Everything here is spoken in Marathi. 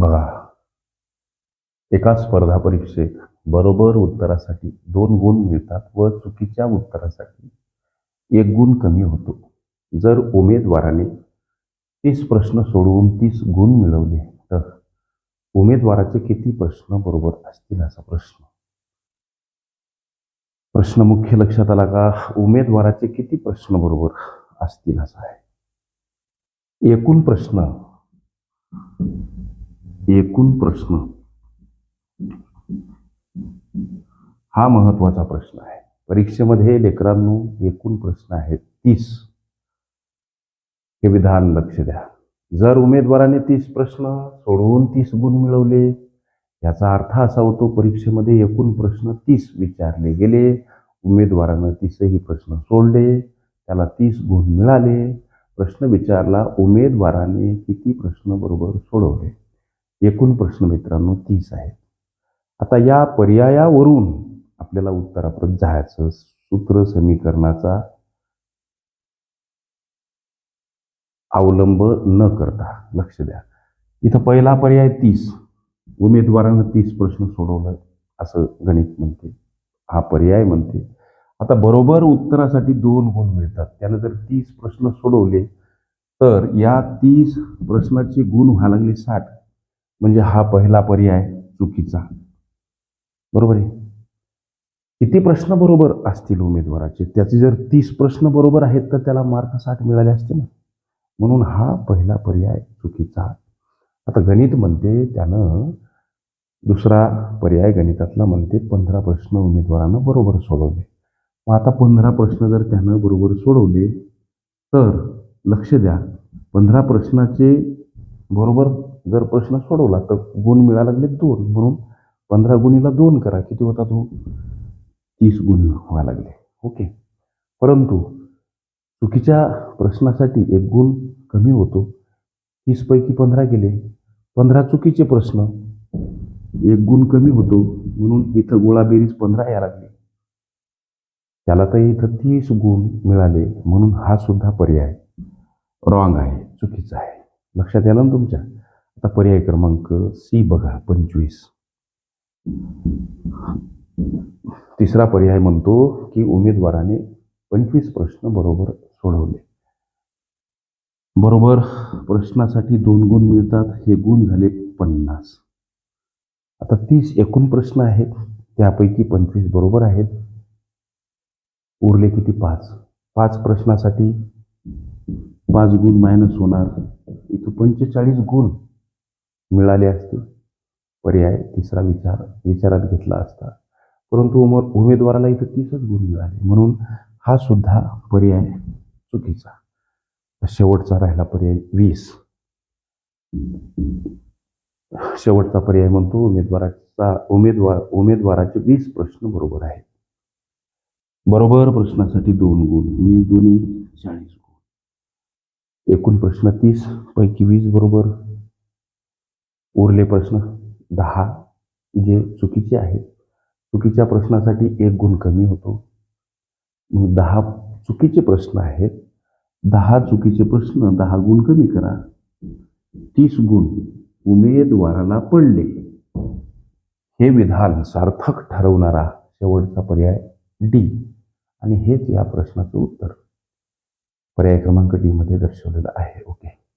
बघा. एका स्पर्धा परीक्षेत बरोबर उत्तरासाठी दोन गुण मिळतात व चुकीच्या उत्तरासाठी एक गुण कमी होतो. जर उमेदवाराने तीस प्रश्न सोडवून तीस गुण मिळवले तर उमेदवाराचे किती प्रश्न बरोबर असतील असा प्रश्न? प्रश्न मुख्य लक्षात आला का? उमेदवाराचे किती प्रश्न बरोबर असतील असा आहे. एकूण प्रश्न एकूण प्रश्न. हा महत्त्वाचा प्रश्न आहे. परीक्षेमध्ये लेकरांनो एकूण प्रश्न आहेत तीस. हे विधान लक्ष द्या. जर उमेदवाराने तीस प्रश्न सोडवून तीस गुण मिळवले याचा अर्थ असा होतो परीक्षेमध्ये एकूण प्रश्न तीस विचारले गेले. उमेदवारानं तीसही प्रश्न सोडले त्याला तीस गुण मिळाले. प्रश्न विचारला उमेदवाराने किती प्रश्न बरोबर सोडवले? एकूण प्रश्न मित्रांनो तीस आहेत. आता या पर्यायावरून आपल्याला उत्तराप्रत जायचं सूत्र समीकरणाचा अवलंब न करता लक्ष द्या. इथं पहिला पर्याय तीस. उमेदवारानं तीस प्रश्न सोडवलं असं गणित म्हणते. हा पर्याय म्हणते. आता बरोबर उत्तरासाठी दोन गुण मिळतात. त्यानं जर तीस प्रश्न सोडवले तर या तीस प्रश्नाचे गुण व्हायला लागले साठ. म्हणजे हा पहिला पर्याय चुकीचा. बरोबर आहे? किती प्रश्न बरोबर असतील उमेदवाराचे? त्याचे जर तीस प्रश्न बरोबर आहेत तर त्याला मार्क साठ मिळाले असते ना. म्हणून हा पहिला पर्याय चुकीचा. आता गणित म्हणते त्यानं दुसरा पर्याय गणितातला म्हणते पंधरा प्रश्न उमेदवारानं बरोबर सोडवले. मग आता पंधरा प्रश्न जर त्यानं बरोबर सोडवले तर लक्ष द्या पंधरा प्रश्नाचे बरोबर जर प्रश्न सोडवला तर गुण मिळायला लागले दोन. म्हणून पंधरा गुणीला दोन करा. किती होता तो हो? तीस गुण व्हायला लागले. ओके. परंतु चुकीच्या प्रश्नासाठी एक गुण कमी होतो. तीसपैकी पंधरा गेले. पंधरा चुकीचे प्रश्न. एक गुण कमी होतो. म्हणून इथं गोळाबेरीज पंधरा यायला लागली. त्याला तर इथं तीस गुण मिळाले. म्हणून हा सुद्धा पर्याय रॉंग आहे. चुकीचा आहे. लक्षात यायला ना तुमच्या? आता पर्याय क्रमांक सी बघा पंचवीस. तिसरा पर्याय म्हणतो की उमेदवाराने पंचवीस प्रश्न बरोबर सोडवले. बरोबर प्रश्नासाठी दोन गुण मिळतात हे गुण झाले पन्नास. आता तीस एकूण प्रश्न आहेत त्यापैकी पंचवीस बरोबर आहेत. उरले किती? पाच. पाच प्रश्नासाठी पाच गुण मायनस होणार. इथं पंचेचाळीस गुण. मिळाले असते. पर्याय तिसरा विचार विचारात घेतला असता. परंतु उम उमेदवाराला इथं तीसच गुण मिळाले. म्हणून हा सुद्धा पर्याय चुकीचा. शेवटचा राहिला पर्याय वीस. शेवटचा पर्याय म्हणतो उमेदवाराचा उमेदवार उमेदवाराचे वीस प्रश्न बरोबर आहेत. बरोबर प्रश्नासाठी दोन गुण. वीस दोन्ही चाळीस गुण. एकूण प्रश्न तीस पैकी वीस बरोबर. उरले प्रश्न दहा जे चुकीचे आहेत. चुकीच्या प्रश्नासाठी एक गुण कमी होतो. मग दहा चुकीचे प्रश्न आहेत. दहा चुकीचे प्रश्न दहा गुण कमी करा. तीस गुण उमेदवाराला पडले. हे विधान सार्थक ठरवणारा शेवटचा पर्याय डी. आणि हेच या प्रश्नाचं उत्तर. पर्याय क्रमांक डी मध्ये दर्शवलेलं आहे. ओके.